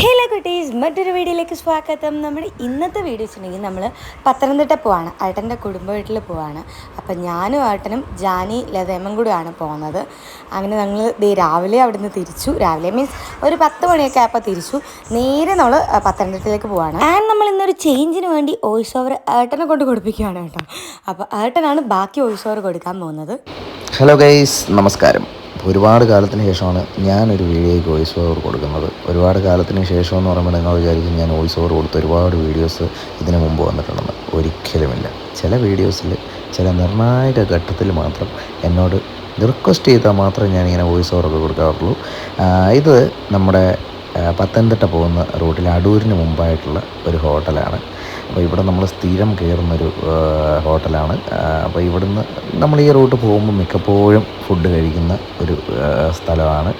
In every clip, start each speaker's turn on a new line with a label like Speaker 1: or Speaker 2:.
Speaker 1: Hello കുട്ടീസ് മറ്റൊരു വീഡിയോയിലേക്ക് സ്വാഗതം. നമ്മൾ ഇന്നത്തെ വീഡിയോ വെച്ചിട്ടുണ്ടെങ്കിൽ നമ്മൾ പത്തനംതിട്ട പോവാണ്. ഏട്ടന്റെ കുടുംബ വീട്ടിൽ പോവാണ്. അപ്പം ഞാനും ഏട്ടനും ജാനി ലതേമ്മൻ കൂടിയാണ് പോകുന്നത് അങ്ങനെ ഞങ്ങൾ ദേ രാവിലെ അവിടുന്ന് തിരിച്ചു. രാവിലെ മീൻസ് ഒരു പത്ത് മണിയൊക്കെ ആയപ്പോൾ തിരിച്ചു. നേരെ നമ്മൾ പത്തനംതിട്ടയിലേക്ക് പോവാണ്. ആൻഡ് നമ്മൾ ഇന്നൊരു ചേഞ്ചിന് വേണ്ടി വോയിസ് ഓവർ ഏട്ടനെ കൊണ്ട് കൊടുപ്പിക്കുകയാണ് കേട്ടോ. അപ്പോൾ ഏട്ടനാണ് ബാക്കി വോയിസ് ഓവർ കൊടുക്കാൻ പോകുന്നത്.
Speaker 2: ഹലോ ഗൈസ് നമസ്കാരം. ഒരുപാട് കാലത്തിന് ശേഷമാണ് ഞാനൊരു വീഡിയോയ്ക്ക് വോയിസ് ഓവർ കൊടുക്കുന്നത്. ഒരുപാട് കാലത്തിന് ശേഷം എന്ന് പറയുമ്പോൾ നിങ്ങൾ വിചാരിക്കും ഞാൻ വോയിസ് ഓവർ കൊടുത്ത ഒരുപാട് വീഡിയോസ് ഇതിനു മുമ്പ് വന്നിട്ടുണ്ടെന്ന്. ഒരിക്കലുമില്ല. ചില വീഡിയോസിൽ ചില നിർണായക ഘട്ടത്തിൽ മാത്രം എന്നോട് റിക്വസ്റ്റ് ചെയ്താൽ മാത്രമേ ഞാനിങ്ങനെ വോയിസ് ഓവറൊക്കെ കൊടുക്കാറുള്ളൂ. ഇത് നമ്മുടെ പത്തനംതിട്ട പോകുന്ന റൂട്ടിൽ അടൂരിന് മുമ്പായിട്ടുള്ള ഒരു ഹോട്ടലാണ് അപ്പോൾ ഇവിടെ നമ്മൾ സ്ഥിരം കയറുന്നൊരു ഹോട്ടലാണ്. അപ്പോൾ ഇവിടുന്ന് നമ്മൾ ഈ റൂട്ട് പോകുമ്പോൾ മിക്കപ്പോഴും ഫുഡ് കഴിക്കുന്ന ഒരു സ്ഥലമാണ്.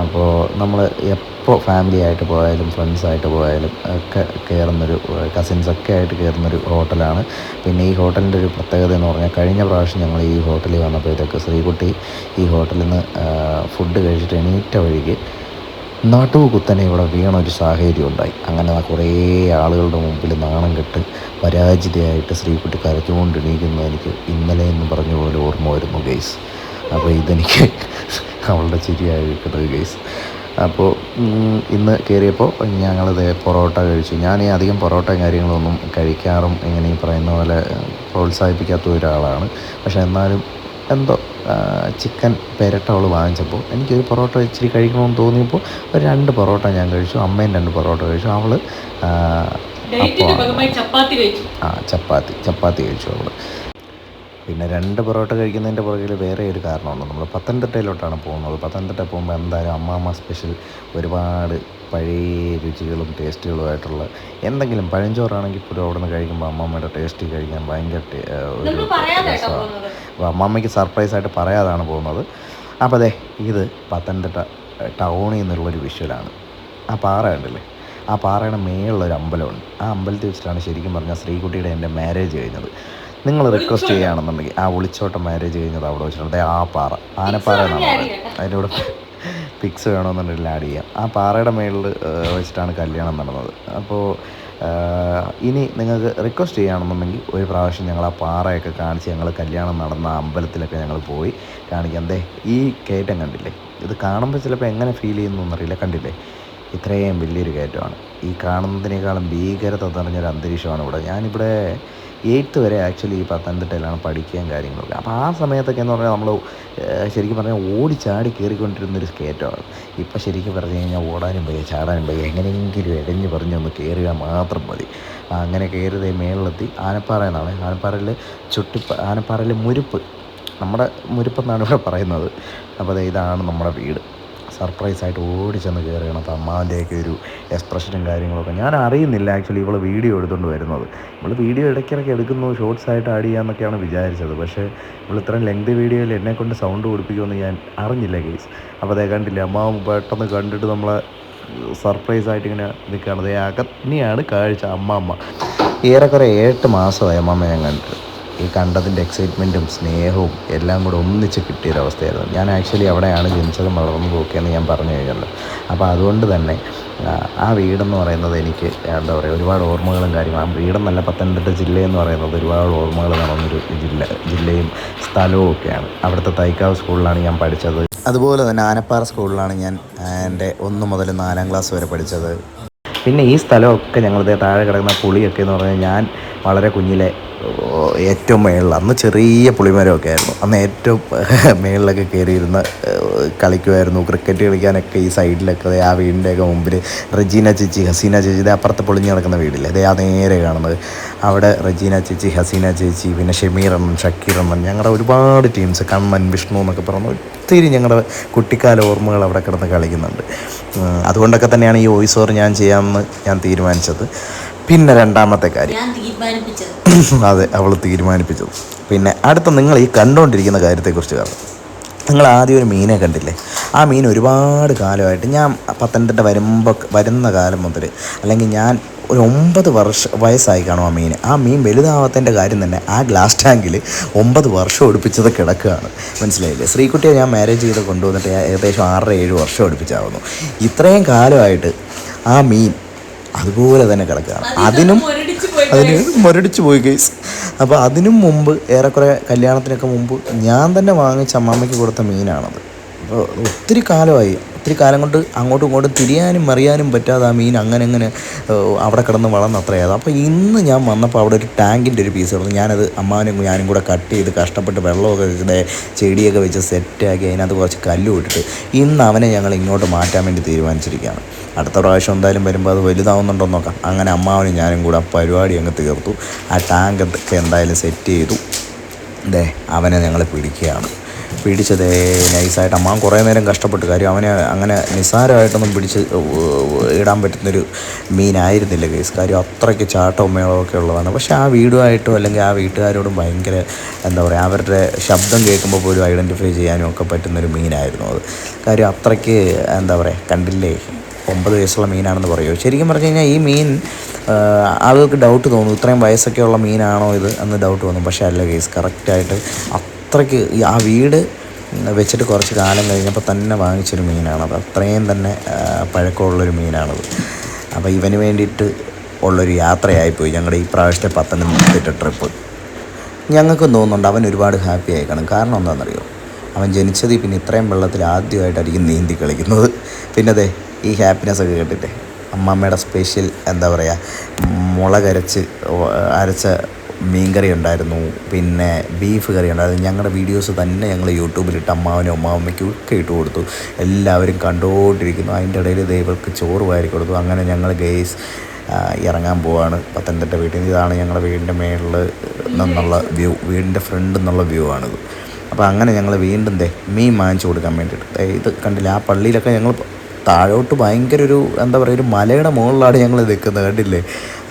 Speaker 2: അപ്പോൾ നമ്മൾ എപ്പോൾ ഫാമിലി ആയിട്ട് പോയാലും ഫ്രണ്ട്സായിട്ട് പോയാലും ഒക്കെ കയറുന്നൊരു കസിൻസൊക്കെ ആയിട്ട് കയറുന്നൊരു ഹോട്ടലാണ്. പിന്നെ ഈ ഹോട്ടലിന്റെ ഒരു പ്രത്യേകത എന്ന് പറഞ്ഞാൽ കഴിഞ്ഞ പ്രാവശ്യം ഞങ്ങൾ ഈ ഹോട്ടലിൽ വന്നപ്പോഴത്തേക്ക് ശ്രീകുട്ടി ഈ ഹോട്ടലിൽ നിന്ന് ഫുഡ് കഴിച്ചിട്ട് എണീറ്റ വഴിക്ക് നട്ടു കുത്തനെ ഇവിടെ വീണ ഒരു സാഹചര്യം ഉണ്ടായി. അങ്ങനെ കുറേ ആളുകളുടെ മുമ്പിൽ നാണം കെട്ട് പരാജിതയായിട്ട് സ്ത്രീക്കുട്ടി കരച്ചുകൊണ്ട് എണീക്കുന്നത് എനിക്ക് ഇന്നലെ എന്ന് പറഞ്ഞ പോലെ ഓർമ്മ വരുന്നു ഗെയ്സ് അപ്പോൾ ഇതെനിക്ക് അവളുടെ ചിരിയായി കിട്ടുന്നത് ഗെയ്സ് അപ്പോൾ ഇന്ന് കയറിയപ്പോൾ ഞങ്ങളിത് പൊറോട്ട കഴിച്ചു. ഞാൻ ഈ അധികം പൊറോട്ട കാര്യങ്ങളൊന്നും കഴിക്കാറും ഇങ്ങനെ ഈ പറയുന്ന പോലെ പ്രോത്സാഹിപ്പിക്കാത്ത ഒരാളാണ്. പക്ഷേ എന്നാലും എന്തോ ചിക്കൻ പെരട്ട അവൾ വാങ്ങിച്ചപ്പോൾ എനിക്കൊരു പൊറോട്ട ഇച്ചിരി കഴിക്കണമെന്ന് തോന്നിയപ്പോൾ ഒരു രണ്ട് പൊറോട്ട ഞാൻ കഴിച്ചു അമ്മയും രണ്ട് പൊറോട്ട കഴിച്ചു അവൾ ആ ചപ്പാത്തി ചപ്പാത്തി കഴിച്ചു അവൾ പിന്നെ രണ്ട് പൊറോട്ട കഴിക്കുന്നതിന്റെ പുറകിൽ വേറെ ഒരു കാരണമുണ്ട്. നമ്മൾ പത്തനംതിട്ടയിലോട്ടാണ് പോകുന്നത്. പത്തനംതിട്ട പോകുമ്പോൾ എന്തായാലും അമ്മാമ്മ സ്പെഷ്യൽ ഒരുപാട് പഴയ രുചികളും ടേസ്റ്റുകളുമായിട്ടുള്ള എന്തെങ്കിലും പഴഞ്ചോറാണെങ്കിൽ പോലും അവിടെ നിന്ന് കഴിക്കുമ്പോൾ അമ്മമ്മയുടെ ടേസ്റ്റ് കഴിക്കാൻ ഭയങ്കര ഒരു രസമാണ്. അപ്പോൾ അമ്മമ്മയ്ക്ക് സർപ്രൈസായിട്ട് പറയാതാണ് പോകുന്നത്. അപ്പോൾ അതെ ഇത് പത്തനംതിട്ട ടൗണിൽ നിന്നുള്ളൊരു വിഷ്വലാണ്. ആ പാറ ഉണ്ടല്ലേ ആ പാറയുടെ മേളിലൊരു അമ്പലമുണ്ട്. ആ അമ്പലത്തിൽ വെച്ചിട്ടാണ് ശരിക്കും പറഞ്ഞാൽ ശ്രീകുട്ടിയുടെ എന്റെ മാരേജ് കഴിഞ്ഞത്. നിങ്ങൾ റിക്വസ്റ്റ് ചെയ്യുകയാണെന്നുണ്ടെങ്കിൽ ആ ഒളിച്ചോട്ടം മാരേജ് കഴിഞ്ഞത് അവിടെ വെച്ചിട്ടുണ്ട് ആ പാറ. ആനപ്പാറ എന്നാണ് അതിന്റെ കൂടെ പിക്സ് വേണമെന്നുണ്ടെങ്കിൽ ആഡ് ചെയ്യാം. ആ പാറയുടെ മേളിൽ വെച്ചിട്ടാണ് കല്യാണം നടന്നത്. അപ്പോൾ ഇനി നിങ്ങൾക്ക് റിക്വസ്റ്റ് ചെയ്യുകയാണെന്നുണ്ടെങ്കിൽ ഒരു പ്രാവശ്യം ഞങ്ങൾ ആ പാറയൊക്കെ കാണിച്ച് ഞങ്ങൾ കല്യാണം നടന്ന അമ്പലത്തിലൊക്കെ ഞങ്ങൾ പോയി കാണിക്കാം. ദേ ഈ കയറ്റം കണ്ടില്ലേ? ഇത് കാണുമ്പോൾ ചിലപ്പോൾ എങ്ങനെ ഫീൽ ചെയ്യുന്നറിയില്ല കണ്ടില്ലേ? ഇത്രയും വലിയൊരു കയറ്റമാണ്. ഈ കാണുന്നതിനേക്കാളും ഭീകരത നിറഞ്ഞൊരു അന്തരീക്ഷമാണ് ഇവിടെ. ഞാനിവിടെ എയ്ത്ത് വരെ ആക്ച്വലി ഈ പത്തനംതിട്ടയിലാണ് പഠിക്കുകയും കാര്യങ്ങളൊക്കെ. അപ്പോൾ ആ സമയത്തൊക്കെ എന്ന് പറഞ്ഞാൽ നമ്മൾ ശരിക്കും പറഞ്ഞാൽ ഓടിച്ചാടി കയറിക്കൊണ്ടിരുന്നൊരു സ്കേറ്റമാണ് ഇപ്പോൾ ശരിക്കും പറഞ്ഞു കഴിഞ്ഞാൽ ഓടാനും വയ്യ ചാടാനും വയ്യ എങ്ങനെയെങ്കിലും ഇടഞ്ഞ് പറഞ്ഞൊന്ന് കയറുക മാത്രം മതി. അങ്ങനെ കയറിയതേ മേളിലെത്തി. ആനപ്പാറ എന്നാണ്. ആനപ്പാറയിൽ ചുട്ടി ആനപ്പാറയിൽ മുരുപ്പ്. നമ്മുടെ മുരുപ്പെന്നാണ് ഇവിടെ പറയുന്നത്. അപ്പോൾ ഇതാണ് നമ്മുടെ വീട്. സർപ്രൈസ് ആയിട്ട് ഓടിച്ചെന്ന് കയറുകയാണ് അമ്മാവിന്റെയൊക്കെ ഒരു എക്സ്പ്രഷനും കാര്യങ്ങളൊക്കെ. ഞാൻ അറിയുന്നില്ല ആക്ച്വലി ഇവൾ വീഡിയോ എടുത്തുകൊണ്ട് വരുന്നത്. ഇവൾ വീഡിയോ ഇടയ്ക്കിടയ്ക്ക് എടുക്കുന്നു ഷോർട്സ് ആയിട്ട് ആഡ് ചെയ്യാമെന്നൊക്കെയാണ് വിചാരിച്ചത്. പക്ഷേ ഇവൾ ഇത്രയും ലെങ്ത് വീഡിയോയിൽ എന്നെക്കൊണ്ട് സൗണ്ട് കൊടുപ്പിക്കുമെന്ന് ഞാൻ അറിഞ്ഞില്ല കേസ് അപ്പോൾ അതേ കണ്ടില്ല അമ്മാവ് പെട്ടെന്ന് കണ്ടിട്ട് നമ്മളെ സർപ്രൈസ് ആയിട്ട് ഇങ്ങനെ നിൽക്കുകയാണ് അതേ അകത്നിയാണ് കാഴ്ച അമ്മമ്മ. ഏറെക്കുറെ എട്ട് മാസമായി അമ്മമ്മ ഞാൻ കണ്ടിട്ട്. ഈ കണ്ടതിന്റെ എക്സൈറ്റ്മെന്റും സ്നേഹവും എല്ലാം കൂടെ ഒന്നിച്ച് കിട്ടിയൊരവസ്ഥയായിരുന്നു. ഞാൻ ആക്ച്വലി അവിടെയാണ് ജനിച്ചതും വളർന്നതും ഒക്കെ എന്ന് ഞാൻ പറഞ്ഞു കഴിഞ്ഞല്ലോ. അപ്പോൾ അതുകൊണ്ട് തന്നെ ആ, വീടെന്ന് പറയുന്നത് എനിക്ക് എന്താ പറയുക ഒരുപാട് ഓർമ്മകളും കാര്യങ്ങളും. ആ വീടെന്നല്ല പത്തനംതിട്ട ജില്ലയെന്ന് പറയുന്നത് ഒരുപാട് ഓർമ്മകൾ നടന്നൊരു ജില്ല ജില്ലയും സ്ഥലവും ഒക്കെയാണ്. അവിടുത്തെ തൈക്കാവ് സ്കൂളിലാണ് ഞാൻ പഠിച്ചത്. അതുപോലെ തന്നെ ആനപ്പാറ സ്കൂളിലാണ് ഞാൻ എന്റെ ഒന്ന് മുതൽ നാലാം ക്ലാസ് വരെ പഠിച്ചത്. പിന്നെ ഈ സ്ഥലമൊക്കെ ഞങ്ങളുടെ താഴെ കിടക്കുന്ന പുളിയൊക്കെ എന്ന് പറഞ്ഞാൽ ഞാൻ വളരെ കുഞ്ഞിലെ ഏറ്റവും മേളിൽ അന്ന് ചെറിയ പുളിമരമൊക്കെ ആയിരുന്നു. അന്ന് ഏറ്റവും മേളിലൊക്കെ കയറിയിരുന്ന് കളിക്കുമായിരുന്നു. ക്രിക്കറ്റ് കളിക്കാനൊക്കെ ഈ സൈഡിലൊക്കെ ആ വീടിന്റെയൊക്കെ മുമ്പിൽ റജീന ചേച്ചി ഹസീന ചേച്ചി ഇതേ അപ്പുറത്ത് പൊളിഞ്ഞ് കിടക്കുന്ന വീടില്ലേ അതേ ആ നേരെ കാണുന്നത്. അവിടെ റജീന ചേച്ചി ഹസീന ചേച്ചി പിന്നെ ഷമീർ ഷക്കീറമ്മൻ ഞങ്ങളുടെ ഒരുപാട് ടീംസ് കണ്ണൻ വിഷ്ണു എന്നൊക്കെ പറഞ്ഞു ഒത്തിരി ഞങ്ങളുടെ കുട്ടിക്കാല ഓർമ്മകൾ അവിടെ കിടന്ന് കളിക്കുന്നുണ്ട്. അതുകൊണ്ടൊക്കെ തന്നെയാണ് ഈ വോയിസ് ഓവർ ഞാൻ ചെയ്യാമെന്ന് ഞാൻ തീരുമാനിച്ചത്. പിന്നെ രണ്ടാമത്തെ കാര്യം. അതെ അവൾ തീരുമാനിപ്പിച്ചത്. പിന്നെ അടുത്ത നിങ്ങൾ ഈ കണ്ടുകൊണ്ടിരിക്കുന്ന കാര്യത്തെക്കുറിച്ച് കാരണം നിങ്ങൾ ആദ്യം ഒരു മീനെ കണ്ടില്ലേ? ആ മീൻ ഒരുപാട് കാലമായിട്ട് ഞാൻ പത്തനംതിട്ട വരുമ്പോൾ വരുന്ന കാലം മുതൽ അല്ലെങ്കിൽ ഞാൻ ഒരു ഒമ്പത് വർഷ വയസ്സായി കാണും ആ മീൻ ആ മീൻ വലുതാവാത്തതിന്റെ കാര്യം തന്നെ ആ ഗ്ലാസ് ടാങ്കിൽ ഒമ്പത് വർഷം ഒടിപ്പിച്ചത് കിടക്കുകയാണ്. മനസ്സിലായില്ലേ? ശ്രീകുട്ടിയെ ഞാൻ മാരേജ് ചെയ്ത് കൊണ്ടുവന്നിട്ട് ഏകദേശം ആറര ഏഴ് വർഷം ഒടിപ്പിച്ചാവുന്നു. ഇത്രയും കാലമായിട്ട് ആ മീൻ അതുപോലെ തന്നെ കിടക്കുകയാണ്. അതിനും അതിന് മുരടിച്ച് പോയി കേസ് അപ്പോൾ അതിനും മുമ്പ് ഏറെക്കുറെ കല്യാണത്തിനൊക്കെ മുമ്പ് ഞാൻ തന്നെ വാങ്ങിച്ച അമ്മാമ്മയ്ക്ക് കൊടുത്ത മീനാണത്. അപ്പോൾ ഒത്തിരി കാലമായി. ഒത്തിരി കാലം കൊണ്ട് അങ്ങോട്ടും ഇങ്ങോട്ടും തിരിയാനും മറിയാനും പറ്റാതെ ആ മീൻ അങ്ങനെ അങ്ങനെ അവിടെ കിടന്ന് വളർന്ന് അപ്പോൾ ഇന്ന് ഞാൻ വന്നപ്പോൾ അവിടെ ഒരു ടാങ്കിന്റെ ഒരു പീസ് കിടന്നു. ഞാനത് അമ്മാവനും ഞാനും കൂടെ കട്ട് ചെയ്ത് കഷ്ടപ്പെട്ട് വെള്ളമൊക്കെ ഇവിടെ ചെടിയൊക്കെ വെച്ച് സെറ്റാക്കി അതിനകത്ത് കുറച്ച് കല്ലും ഇട്ടിട്ട് ഇന്ന് അവനെ ഞങ്ങൾ ഇങ്ങോട്ട് മാറ്റാൻ വേണ്ടി തീരുമാനിച്ചിരിക്കുകയാണ്. അടുത്ത പ്രാവശ്യം എന്തായാലും വരുമ്പോൾ അത് വലുതാവുന്നുണ്ടോ നോക്കാം. അങ്ങനെ അമ്മാവനും ഞാനും കൂടെ ആ പരിപാടി അങ്ങ് തീർത്തു. ആ ടാങ്ക് എന്തായാലും സെറ്റ് ചെയ്തു. ദേ അവനെ ഞങ്ങൾ പിടിക്കുകയാണ്. പിടിച്ചതേ നൈസായിട്ട്. അമ്മാവൻ കുറേ നേരം കഷ്ടപ്പെട്ടു. കാര്യം അവനെ അങ്ങനെ നിസ്സാരമായിട്ടൊന്നും പിടിച്ച് ഇടാൻ പറ്റുന്നൊരു മീനായിരുന്നില്ല കേസ് കാര്യം അത്രയ്ക്ക് ചാട്ടവും മേളവും ഒക്കെ ഉള്ളതാണ്. പക്ഷേ ആ വീടുമായിട്ടും അല്ലെങ്കിൽ ആ വീട്ടുകാരോടും ഭയങ്കര എന്താ പറയുക അവരുടെ ശബ്ദം കേൾക്കുമ്പോൾ പോലും ഐഡന്റിഫൈ ചെയ്യാനും ഒക്കെ പറ്റുന്നൊരു മീനായിരുന്നു അത്. കാര്യം അത്രയ്ക്ക് എന്താ പറയുക കണ്ടില്ലേ ഒമ്പത് വയസ്സുള്ള മീനാണെന്ന് പറയുമോ ശരിക്കും പറഞ്ഞു കഴിഞ്ഞാൽ ഈ മീൻ ആളുകൾക്ക് ഡൗട്ട് തോന്നും. ഇത്രയും വയസ്സൊക്കെ ഉള്ള മീനാണോ ഇത് എന്ന് ഡൗട്ട് തോന്നും. പക്ഷേ അല്ല കേസ് കറക്റ്റായിട്ട് അത്രയ്ക്ക് ആ വീട് വെച്ചിട്ട് കുറച്ച് കാലം കഴിഞ്ഞപ്പോൾ തന്നെ വാങ്ങിച്ചൊരു മീനാണത്. അത്രയും തന്നെ പഴക്കമുള്ളൊരു മീനാണത്. അപ്പോൾ ഇവന് വേണ്ടിയിട്ട് ഉള്ളൊരു യാത്രയായിപ്പോയി. ഞങ്ങളുടെ ഈ പ്രാവശ്യത്തെ പത്തനംതിട്ട ട്രിപ്പ്. ഞങ്ങൾക്കും തോന്നുന്നുണ്ട് അവൻ ഒരുപാട് ഹാപ്പി ആയി കാരണം എന്താണെന്നറിയോ? അവൻ ജനിച്ചത് പിന്നെ ഇത്രയും വെള്ളത്തിൽ ആദ്യമായിട്ടായിരിക്കും നീന്തി കളിക്കുന്നത്. പിന്നെ അതെ ഈ ഹാപ്പിനെസ് ഒക്കെ കേട്ടിട്ടേ. അമ്മമ്മയുടെ സ്പെഷ്യൽ എന്താ പറയുക മുളകരച്ച് ഓ- അരച്ച മീൻകറി ഉണ്ടായിരുന്നു. പിന്നെ ബീഫ് കറി ഉണ്ടായിരുന്നു ഞങ്ങളുടെ വീഡിയോസ് തന്നെ ഞങ്ങൾ യൂട്യൂബിലിട്ട് അമ്മാവനും അമ്മാവമ്മയ്ക്കും ഒക്കെ ഇട്ട് കൊടുത്തു. എല്ലാവരും കണ്ടുകൊണ്ടിരിക്കുന്നു അതിന്റെ ഇടയിൽ ദൈവർക്ക് ചോറ് വാരി കൊടുത്തു. അങ്ങനെ ഞങ്ങൾ ഗെയ്സ് ഇറങ്ങാൻ പോവാണ് പത്തനംതിട്ട വീട്ടിൽ നിന്ന്. ഇതാണ് ഞങ്ങളുടെ വീടിന്റെ മേളിൽ നിന്നുള്ള വ്യൂ വീടിന്റെ ഫ്രണ്ട് എന്നുള്ള വ്യൂ ആണിത്. അപ്പോൾ അങ്ങനെ ഞങ്ങൾ വീണ്ടും ദേ മീൻ വാങ്ങിച്ചു കൊടുക്കാൻ വേണ്ടിയിട്ട് ഇത് കണ്ടില്ല? ആ പള്ളിയിലൊക്കെ ഞങ്ങൾ താഴോട്ട് ഭയങ്കര ഒരു എന്താ പറയുക ഒരു മലയുടെ മുകളിലാണ് ഞങ്ങൾ നിൽക്കുന്നത് കണ്ടില്ലേ?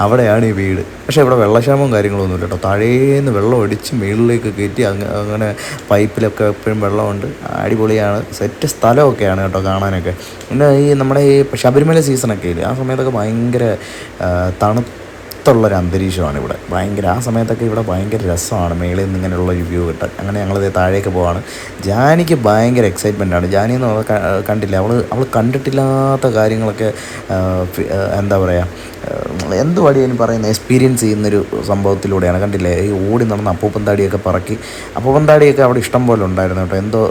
Speaker 2: അവിടെയാണ് ഈ വീട്. പക്ഷേ ഇവിടെ വെള്ളക്ഷാമവും കാര്യങ്ങളൊന്നുമില്ല കേട്ടോ. താഴേന്ന് വെള്ളം അടിച്ച് മുകളിലേക്ക് കയറ്റി അങ്ങ അങ്ങനെ പൈപ്പിലൊക്കെ എപ്പോഴും വെള്ളമുണ്ട്. അടിപൊളിയാണ്. സെറ്റ് സ്ഥലമൊക്കെയാണ് കേട്ടോ കാണാനൊക്കെ. പിന്നെ ഈ നമ്മുടെ ഈ ശബരിമല സീസണൊക്കെ ഇല്ലേ? ആ സമയത്തൊക്കെ ഭയങ്കര ആ, തണുത്തുള്ളൊരു അന്തരീക്ഷമാണ് ഇവിടെ. ഭയങ്കര ആ സമയത്തൊക്കെ ഇവിടെ ഭയങ്കര രസമാണ് മേളിൽ നിന്ന് ഇങ്ങനെയുള്ള ഒരു വ്യൂ കിട്ടാൻ. അങ്ങനെ ഞങ്ങളിത് താഴേക്ക് പോവാണ്. ജാനിക്ക് ഭയങ്കര എക്സൈറ്റ്മെന്റ് ആണ്. ജാനി എന്ന് കണ്ടില്ല? അവൾ അവൾ കണ്ടിട്ടില്ലാത്ത കാര്യങ്ങളൊക്കെ എന്താ പറയുക എന്ത് വടിയാണ് പറയുന്നത് എക്സ്പീരിയൻസ് ചെയ്യുന്നൊരു സംഭവത്തിലൂടെയാണ്. കണ്ടില്ലേ? ഈ ഓടി നടന്ന അപ്പൂപ്പൻ താടിയൊക്കെ പറക്കി. അപ്പൂപ്പൻ താടിയൊക്കെ അവിടെ ഇഷ്ടം പോലെ ഉണ്ടായിരുന്നു കേട്ടോ. എന്തോ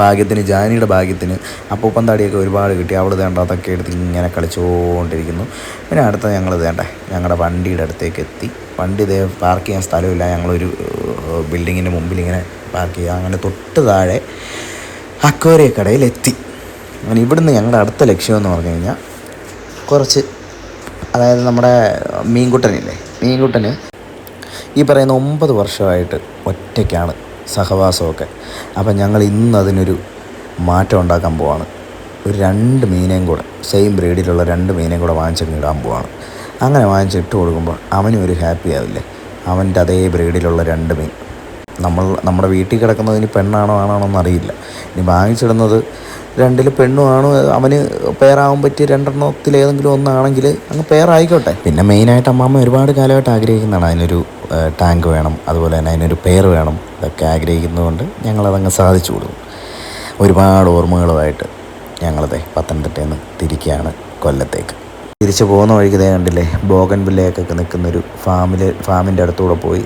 Speaker 2: ഭാഗ്യത്തിന് ജാനിയുടെ ഭാഗ്യത്തിന് അപ്പൂപ്പൻ താടിയൊക്കെ ഒരുപാട് കിട്ടി. അവൾ വേണ്ട അതൊക്കെ എടുത്ത് ഇങ്ങനെ കളിച്ചുകൊണ്ടിരിക്കുന്നു പിന്നെ അടുത്ത ഞങ്ങൾ വേണ്ട ഞങ്ങളുടെ വണ്ടിയുടെ അടുത്തേക്ക് എത്തി. വണ്ടി ഇതേ പാർക്ക് ചെയ്യാൻ സ്ഥലമില്ല. ഞങ്ങളൊരു ബിൽഡിങ്ങിന്റെ മുമ്പിൽ ഇങ്ങനെ പാർക്ക് ചെയ്യുക. അങ്ങനെ തൊട്ട് താഴെ അക്വേറിയ കടയിലെത്തി. അങ്ങനെ ഇവിടുന്ന് ഞങ്ങളുടെ അടുത്ത ലക്ഷ്യം എന്ന് പറഞ്ഞു കഴിഞ്ഞാൽ കുറച്ച് അതായത് നമ്മുടെ മീൻകുട്ടനില്ലേ മീൻകുട്ടന് ഈ പറയുന്ന ഒമ്പത് വർഷമായിട്ട് ഒറ്റയ്ക്കാണ് സഹവാസമൊക്കെ. അപ്പം ഞങ്ങൾ ഇന്ന് അതിനൊരു മാറ്റം ഉണ്ടാക്കാൻ പോവാണ്. ഒരു രണ്ട് മീനേയും കൂടെ സെയിം ബ്രീഡിലുള്ള രണ്ട് മീനേയും കൂടെ വാങ്ങിച്ചങ്ങ് ഇടാൻ പോവാണ്. അങ്ങനെ വാങ്ങിച്ചിട്ട് കൊടുക്കുമ്പോൾ അവനും ഒരു ഹാപ്പി ആവില്ലേ? അവന്റെ അതേ ബ്രീഡിലുള്ള രണ്ട് മീൻ. നമ്മൾ നമ്മുടെ വീട്ടിൽ കിടക്കുന്നത് ഇനി പെണ്ണാണോ ആണാണോ എന്നറിയില്ല ഇനി വാങ്ങിച്ചിടുന്നത് രണ്ടിൽ പെണ്ണും ആണോ അവന് പെയറാവാൻ പറ്റിയ രണ്ടെണ്ണത്തിൽ ഏതെങ്കിലും ഒന്നാണെങ്കിൽ അങ്ങ് പേരായിക്കോട്ടെ പിന്നെ മെയിനായിട്ട് അമ്മാമ്മ ഒരുപാട് കാലമായിട്ട് ആഗ്രഹിക്കുന്നതാണ്. അതിനൊരു ടാങ്ക് വേണം. അതുപോലെ തന്നെ അതിനൊരു പെയർ വേണം. ഇതൊക്കെ ആഗ്രഹിക്കുന്നതുകൊണ്ട് ഞങ്ങളതങ്ങ് സാധിച്ചു കൊടുക്കും. ഒരുപാട് ഓർമ്മകളുമായിട്ട് ഞങ്ങളതെ പത്തനംതിട്ടയിൽ നിന്ന് തിരിക്കുകയാണ് കൊല്ലത്തേക്ക്. തിരിച്ചു പോകുന്ന വഴിക്ക് ഇതേ കണ്ടില്ലേ ബോഗൻ വില്ലയൊക്കെ നിൽക്കുന്നൊരു ഫാമിൽ ഫാമിന്റെ അടുത്തൂടെ പോയി.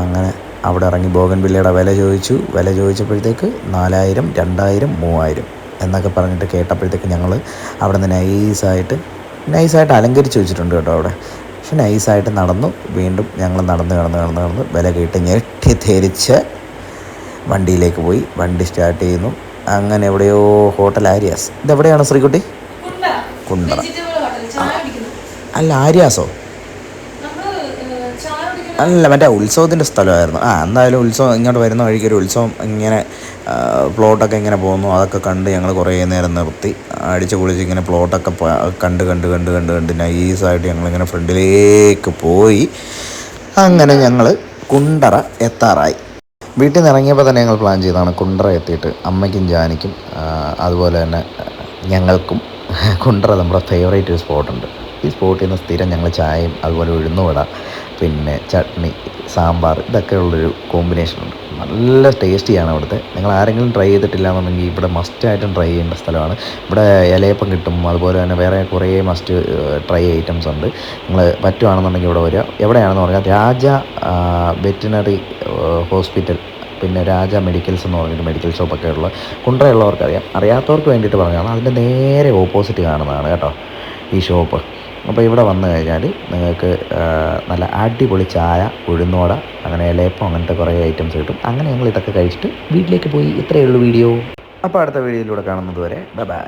Speaker 2: അങ്ങനെ അവിടെ ഇറങ്ങി ബോഗൻ വില്ലയുടെ വില ചോദിച്ചു. വില ചോദിച്ചപ്പോഴത്തേക്ക് നാലായിരം രണ്ടായിരം മൂവായിരം എന്നൊക്കെ പറഞ്ഞിട്ട് കേട്ടപ്പോഴത്തേക്ക് ഞങ്ങൾ അവിടെ നിന്ന് നൈസായിട്ട് നൈസായിട്ട് അലങ്കരിച്ച് വെച്ചിട്ടുണ്ട് കേട്ടോ അവിടെ. പക്ഷെ നൈസായിട്ട് നടന്നു. വീണ്ടും ഞങ്ങൾ നടന്ന് നടന്ന് നടന്ന് നടന്ന് വില കേട്ട് ഞെട്ടി ധരിച്ച് വണ്ടിയിലേക്ക് പോയി. വണ്ടി സ്റ്റാർട്ട് ചെയ്യുന്നു. അങ്ങനെ എവിടെയോ ഹോട്ടൽ ആര്യാസ്. ഇതെവിടെയാണ് ശ്രീകുട്ടി? കുണ്ടറ അല്ല ആര്യാസോ? അല്ല മറ്റേ ഉത്സവത്തിന്റെ സ്ഥലമായിരുന്നു. ആ എന്തായാലും ഉത്സവം ഇങ്ങോട്ട് വരുന്ന വഴിക്ക് ഒരു ഉത്സവം ഇങ്ങനെ പ്ലോട്ടൊക്കെ ഇങ്ങനെ പോകുന്നു. അതൊക്കെ കണ്ട് ഞങ്ങൾ കുറേ നേരം നിർത്തി. അടിച്ച് പൊളിച്ച് ഇങ്ങനെ പ്ലോട്ടൊക്കെ കണ്ട് കണ്ട് കണ്ട് കണ്ട് കണ്ട് നൈസായിട്ട് ഞങ്ങളിങ്ങനെ ഫ്രണ്ടിലേക്ക് പോയി. അങ്ങനെ ഞങ്ങൾ കുണ്ടറ എത്താറായി. വീട്ടിൽ നിന്ന് ഇറങ്ങിയപ്പോൾ തന്നെ ഞങ്ങൾ പ്ലാൻ ചെയ്തതാണ് കുണ്ടറ എത്തിയിട്ട് അമ്മയ്ക്കും ജാനിക്കും അതുപോലെ തന്നെ ഞങ്ങൾക്കും കുണ്ടറ നമ്മുടെ ഫേവറേറ്റ് ഒരു സ്പോട്ടുണ്ട് ഈ സ്പോട്ടിൽ നിന്ന് സ്ഥിരം ഞങ്ങൾ ചായയും അതുപോലെ ഉഴുന്നുവട പിന്നെ ചട്നി സാമ്പാർ ഇതൊക്കെയുള്ളൊരു കോമ്പിനേഷനുണ്ട് നല്ല ടേസ്റ്റിയാണ് അവിടുത്തെ. നിങ്ങൾ ആരെങ്കിലും ട്രൈ ചെയ്തിട്ടില്ല എന്നുണ്ടെങ്കിൽ ഇവിടെ മസ്റ്റായിട്ടും ട്രൈ ചെയ്യേണ്ട സ്ഥലമാണ്. ഇവിടെ ഇലയപ്പം കിട്ടും. അതുപോലെ തന്നെ വേറെ കുറേ മസ്റ്റ് ട്രൈ ഐറ്റംസ് ഉണ്ട്. നിങ്ങൾ പറ്റുവാണെന്നുണ്ടെങ്കിൽ ഇവിടെ വരിക. എവിടെയാണെന്ന് പറഞ്ഞാൽ രാജ വെറ്റിനറി ഹോസ്പിറ്റൽ പിന്നെ രാജ മെഡിക്കൽസ് എന്ന് പറഞ്ഞിട്ട് മെഡിക്കൽ ഷോപ്പൊക്കെ ഉള്ള കുണ്ടറയുള്ളവർക്ക് അറിയാം അറിയാത്തവർക്ക് വേണ്ടിയിട്ട് പറഞ്ഞതാണ്. അതിന്റെ നേരെ ഓപ്പോസിറ്റ് കാണുന്നതാണ് കേട്ടോ ഈ ഷോപ്പ് അപ്പോൾ ഇവിടെ വന്നു കഴിഞ്ഞാൽ നിങ്ങൾക്ക് നല്ല അടിപൊളി ചായ ഉഴുന്നോട അങ്ങനെ ഇലയപ്പം അങ്ങനത്തെ കുറേ ഐറ്റംസ് കിട്ടും. അങ്ങനെ ഞങ്ങൾ ഇതൊക്കെ കഴിച്ചിട്ട് വീട്ടിലേക്ക് പോയി. ഇത്രയേ ഉള്ളൂ വീഡിയോ. അപ്പോൾ അടുത്ത വീഡിയോയിലൂടെ കാണുന്നത് വരെ ബൈ